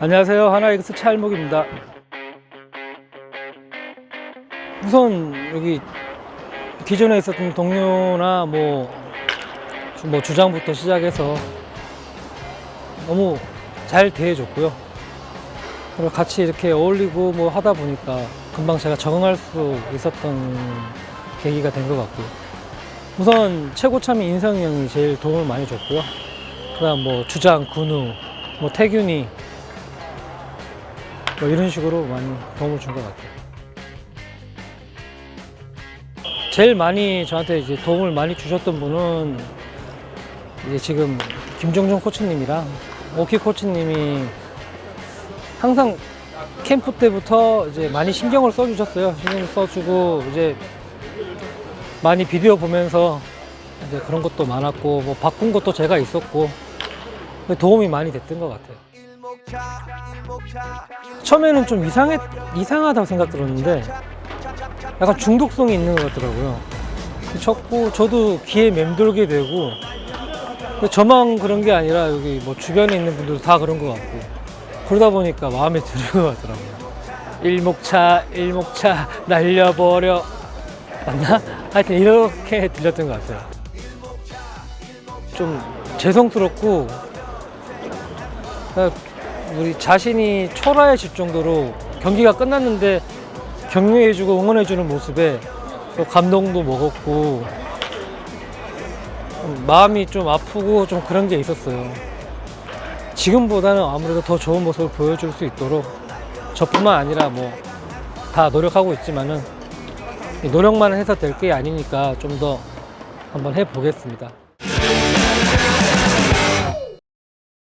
안녕하세요. 하나이그스 차일목입니다. 우선 여기 기존에 있었던 동료나 뭐, 주- 뭐 주장부터 시작해서 너무 잘 대해줬고요. 그리고 같이 이렇게 어울리고 뭐 하다 보니까 금방 제가 적응할 수 있었던 계기가 된 것 같고요. 우선 최고참이 인성이 형이 제일 도움을 많이 줬고요. 그 다음 뭐 주장, 군우, 뭐 태균이 뭐 이런 식으로 많이 도움을 준 것 같아요. 제일 많이 저한테 이제 도움을 많이 주셨던 분은 이제 지금 김종종 코치님이랑 오키 코치님이 항상 캠프 때부터 이제 많이 신경을 써주셨어요. 신경 써주고 이제 많이 비디오 보면서 이제 그런 것도 많았고 뭐 바꾼 것도 제가 있었고 도움이 많이 됐던 것 같아요. 처음에는 좀 이상했, 이상하다고 생각 들었는데 약간 중독성이 있는 것 같더라고요. 자꾸 저도 귀에 맴돌게 되고 저만 그런 게 아니라 여기 뭐 주변에 있는 분들도 다 그런 것 같고 그러다 보니까 마음에 드는 것 같더라고요. 일목차 일목차 날려버려 맞나? 하여튼 이렇게 들렸던 것 같아요. 좀 죄송스럽고 우리 자신이 초라해질 정도로 경기가 끝났는데 격려해주고 응원해주는 모습에 또 감동도 먹었고 좀 마음이 좀 아프고 좀 그런 게 있었어요. 지금보다는 아무래도 더 좋은 모습을 보여줄 수 있도록 저뿐만 아니라 뭐 다 노력하고 있지만은 이 노력만 해서 될 게 아니니까 좀 더 한번 해보겠습니다.